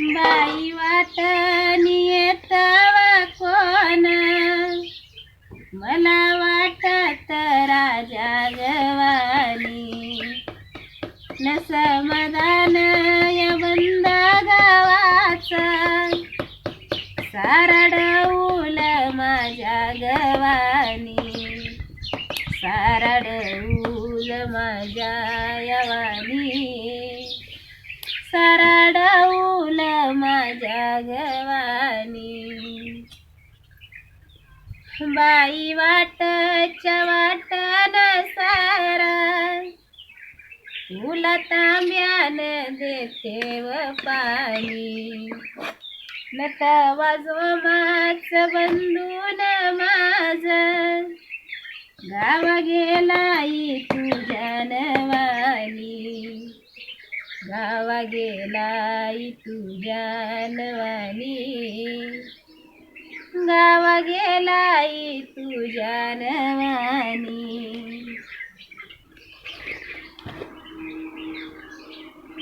बाई वाटणी येतवा कोण? मला वाटत राजा गवानी न समाधान या बंद गावाचा. सारडवूल माझ्या गवानी. सारडवूल माझ्या सारडवूल माझ्या गवानी. बाई वाटच्या वाटन सारा. तुला तांब्यान देते व पाणी. नट वाजव माच बंधून माझ. गावा गेलाई तुझ्या नवानी गावा गेलाई तुझ्या नवानी गावा गेलाई तुझ्या नवानी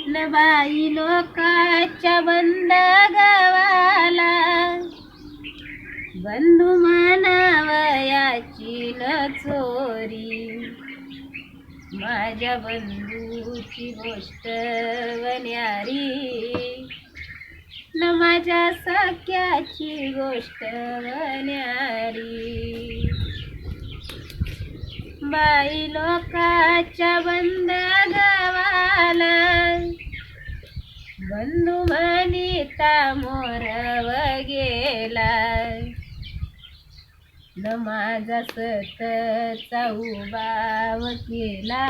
न बाई लोकाच्या बंद गावाला बंधू मानावयाची न चोरी. माझ्या बंधूची गोष्ट वन्यारी न माझ्या सख्याची गोष्ट वन्यारी बाई लोकाच्या बंद गावाला बंधू म्हणिता मोरव गेला. न माझा सतचा उभाव केला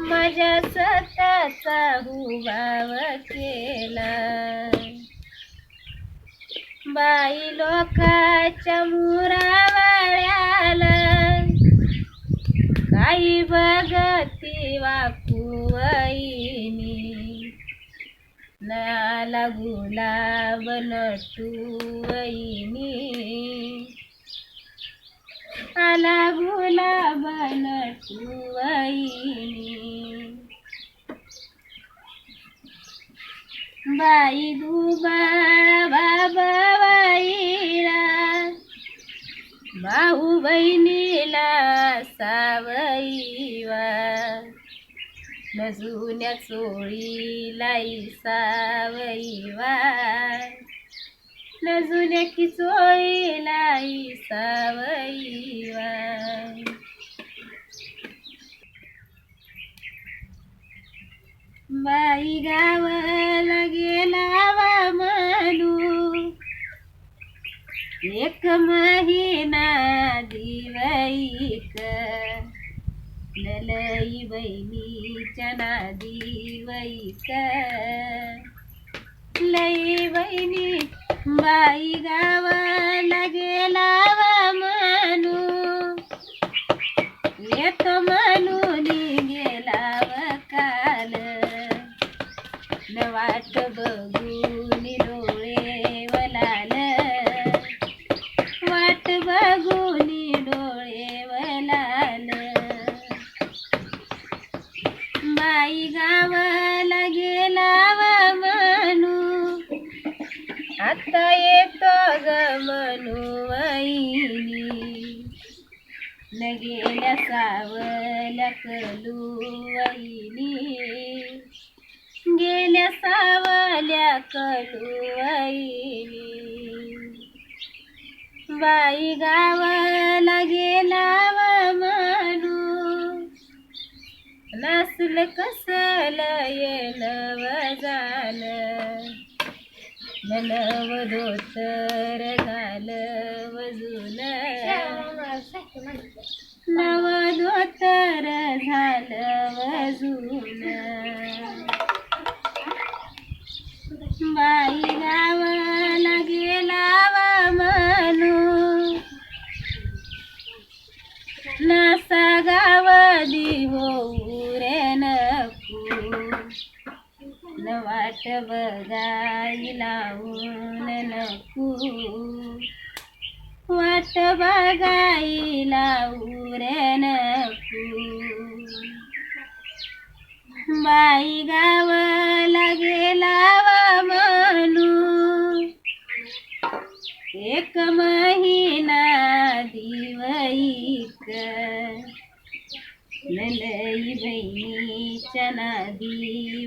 माझ्या सताचा उभाव केला बाई लोकाच्या मुरावळ्याला काही भगती वाकुवईनी नाला गुलाब नटू आला गुलाब नटू बाई दुबाळ बाबा बाईला भाऊ बहिणीला सावईवा. न जुन्या चोळीला सावईवा न जुन्या की चोळीला सावईवा बाई गावाला गेलावा म्हणू एक महिना दिवाईक नलई बहिणीच्या नादी वैक लई बहिणी बाई गावाला गेलावा म्हणू येतो म्हणून गेलाव काल न वाट बघू आता येतो ग म्हणू न गेल्या सावल्या कलू वहिनी गेल्या सावल्या कलू वहिनी बाई गावाला गेला म्हणू नसल कसल येल वजाल धोतर घाल वजून नव धोतर वाट बघाई लावून नको. वाट बघाई लावून नको. बाई गावाला गेला एक महिना दिवईक लई बहिणीच्या नादी